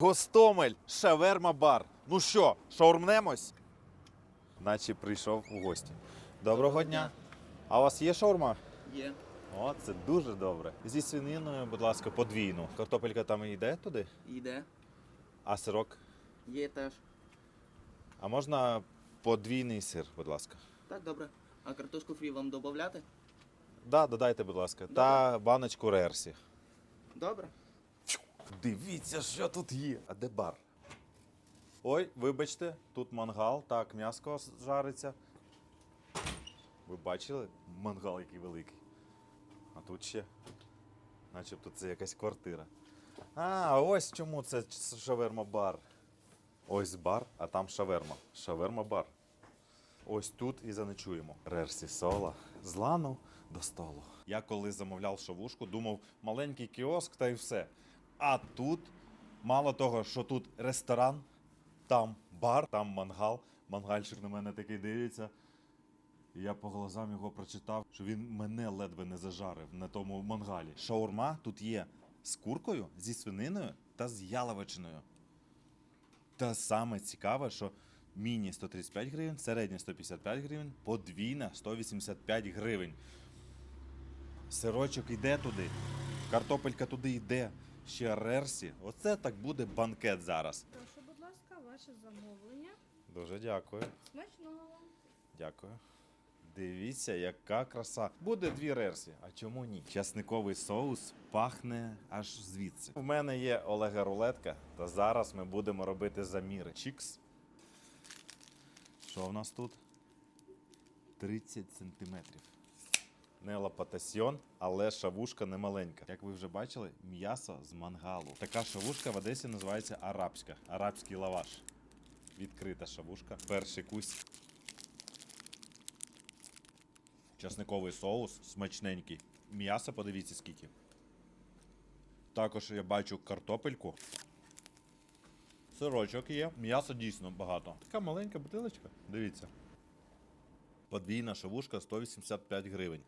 Гостомель, шаверма бар. Ну що, шаурмнемось? Наче прийшов у гості. Доброго дня. А у вас є шаурма? Є. О, це дуже добре. Зі свининою, будь ласка, подвійну. Картопелька там йде туди, Йде. а сирок. Є теж. А можна подвійний сир, будь ласка. Так, добре. А картошку фрі вам додати? Да, додайте, будь ласка. Та баночку рерсі. Добре. Дивіться, що тут є. А де бар? Ой, вибачте, тут мангал, так, м'яско жариться. Ви бачили? Мангал який великий. А тут ще. Начебто це якась квартира. А, ось чому це шаверма бар. Ось бар, а там шаверма. Шаверма бар. Ось тут і заночуємо. Рерсі сола. З лану до столу. Я коли замовляв шавушку, думав, маленький кіоск та й все. А тут, мало того, що тут ресторан, там бар, там мангал. Мангальщик на мене такий дивиться. І я по глазам його прочитав, що він мене ледве не зажарив на тому мангалі. Шаурма тут є з куркою, зі свининою та з яловичиною. Та саме цікаве, що міні 135 гривень, середня 155 гривень, подвійна 185 гривень. Сирочок йде туди, картопелька туди йде, ще рерсі. Оце так буде банкет зараз. Прошу, будь ласка, ваше замовлення. Дуже дякую. Смачного вам. Дякую. Дивіться, яка краса. Буде дві рерсі. А чому ні? Часниковий соус пахне аж звідси. У мене є Олега рулетка, та зараз ми будемо робити заміри. Чікс. Що в нас тут? 30 сантиметрів. Не лапатасьйон, але шавушка не маленька. Як ви вже бачили, м'ясо з мангалу. Така шавушка в Одесі називається арабська. Арабський лаваш. Відкрита шавушка. Перший кусь. Часниковий соус смачненький. М'ясо, подивіться скільки. Також я бачу картопельку. Сирочок є. М'ясо дійсно багато. Така маленька бутилочка. Дивіться. Подвійна шавушка 185 гривень.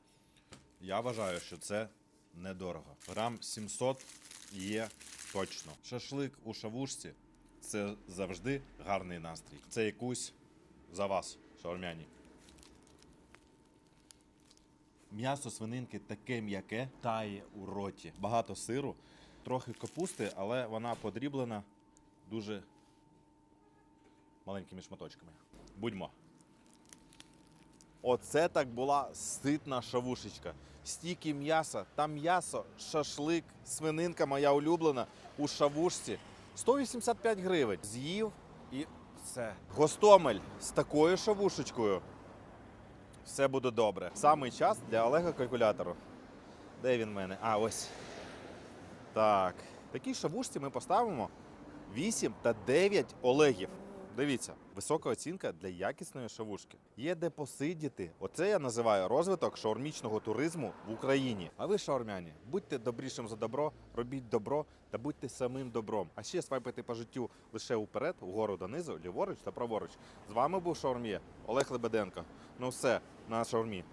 Я вважаю, що це недорого. Грам 700 є точно. Шашлик у шавушці це завжди гарний настрій. Це якусь за вас, шаурмяні. М'ясо свининки таке м'яке, тає у роті. Багато сиру, трохи капусти, але вона подріблена дуже маленькими шматочками. Будьмо. Оце так була ситна шавушечка. Стільки м'яса, там м'ясо, шашлик, свининка моя улюблена у шавушці. 185 гривень. З'їв і все. Гостомель з такою шавушечкою. Все буде добре. Самий час для Олега калькулятору. Де він в мене? А, ось. Так. Такій шавушці ми поставимо 8 та 9 Олегів. Дивіться, висока оцінка для якісної шавушки. Є де посидіти. Оце я називаю розвиток шаурмічного туризму в Україні. А ви, шаурмяні, будьте добрішим за добро, робіть добро та будьте самим добром. А ще свайпайте по життю лише уперед, угору донизу, ліворуч та праворуч. З вами був шаурмє Олег Лебеденко. Ну все, на шаурмі.